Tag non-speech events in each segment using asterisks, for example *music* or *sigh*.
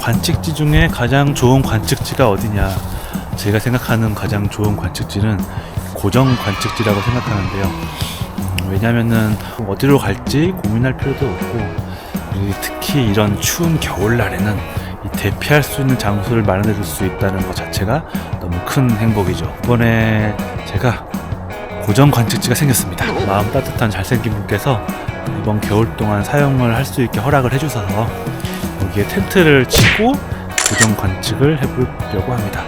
관측지 중에 가장 좋은 관측지가 어디냐? 제가 생각하는 가장 좋은 관측지는 고정 관측지라고 생각하는데요. 음, 왜냐면은 어디로 갈지 고민할 필요도 없고 특히 이런 추운 겨울날에는 이 대피할 수 있는 장소를 마련해 줄 수 있다는 것 자체가 너무 큰 행복이죠. 이번에 제가 고정 관측지가 생겼습니다. 마음 따뜻한 잘생긴 분께서 이번 겨울 동안 사용을 할 수 있게 허락을 해주셔서 여기에 텐트를 치고 고정 관측을 해보려고 합니다.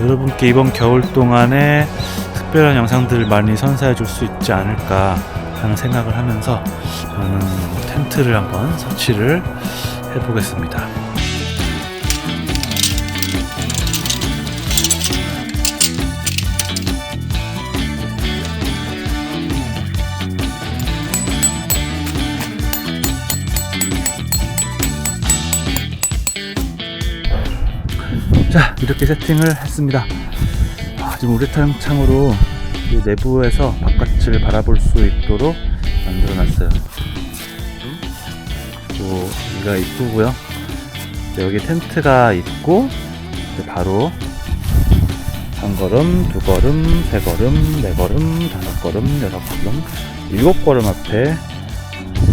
여러분께 이번 겨울 동안에 특별한 영상들을 많이 선사해 줄 수 있지 않을까 하는 생각을 하면서 저는 텐트를 한번 설치를 해보겠습니다. 자 이렇게 세팅을 했습니다. 아, 지금 우레탄 창으로 이 내부에서 바깥을 바라볼 수 있도록 만들어 놨어요. 또 여기가 이쁘고요. 네, 여기 텐트가 있고 바로 한 걸음, 두 걸음, 세 걸음, 네 걸음, 다섯 걸음, 여섯 걸음, 일곱 걸음 앞에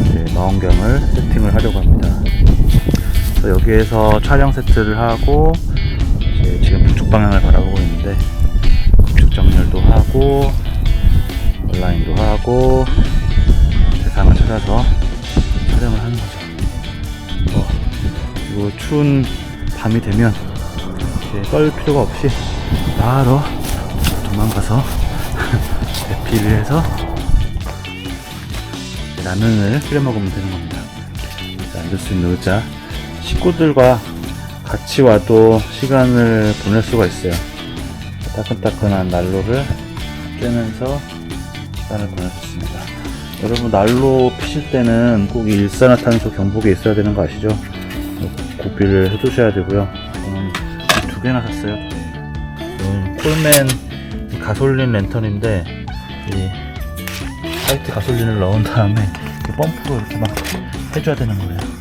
이제 망원경을 세팅을 하려고 합니다. 여기에서 촬영 세트를 하고 지금 북쪽 방향을 바라보고 있는데 북측 정렬도 하고 온라인도 하고 대상을 찾아서 촬영을 하는 거죠. 어, 그리고 추운 밤이 되면 떨 필요가 없이 바로 도망가서 *laughs* 대피를 해서 라면을 끓여 먹으면 되는 겁니다. 앉을 수 있는 의자 식구들과 같이 와도 시간을 보낼 수가 있어요. 따끈따끈한 난로를 쬐면서 시간을 보낼 수 있습니다. 여러분 난로 피실 때는 꼭이 일산화탄소 경보기 있어야 되는 거 아시죠? 고비를 해두셔야 되고요. 저는 두 개나 샀어요. 이건 콜맨 가솔린 랜턴인데 이 화이트 가솔린을 넣은 다음에 이 펌프로 이렇게 막 해줘야 되는 거예요.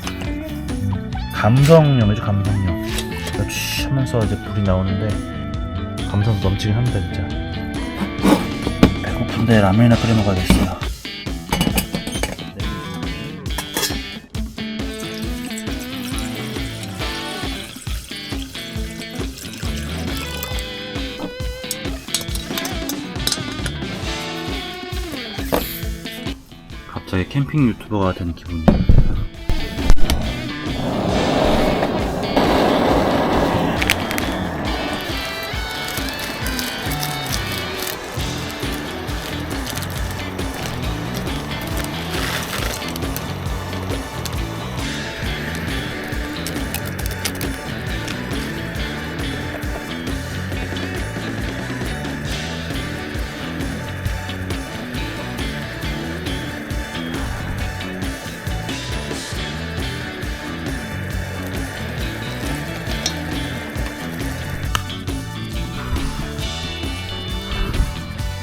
음, 감성용이죠 감성용. 그러니까 취 하면서 이제 불이 나오는데 감성 넘치긴 합니다 진짜. 배고픈데 라면이나 끓여 먹어야겠어요. 갑자기 캠핑 유튜버가 된 기분이에요.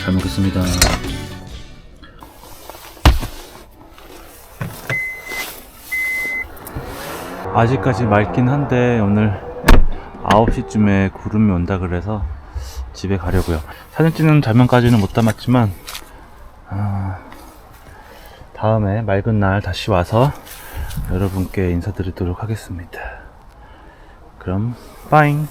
잘 먹겠습니다. 아직까지 맑긴 한데 오늘 9시쯤에 구름이 온다 그래서 집에 가려고요. 사진 찍는 장면까지는 못 담았지만 아, 다음에 맑은 날 다시 와서 여러분께 인사드리도록 하겠습니다. 그럼 빠잉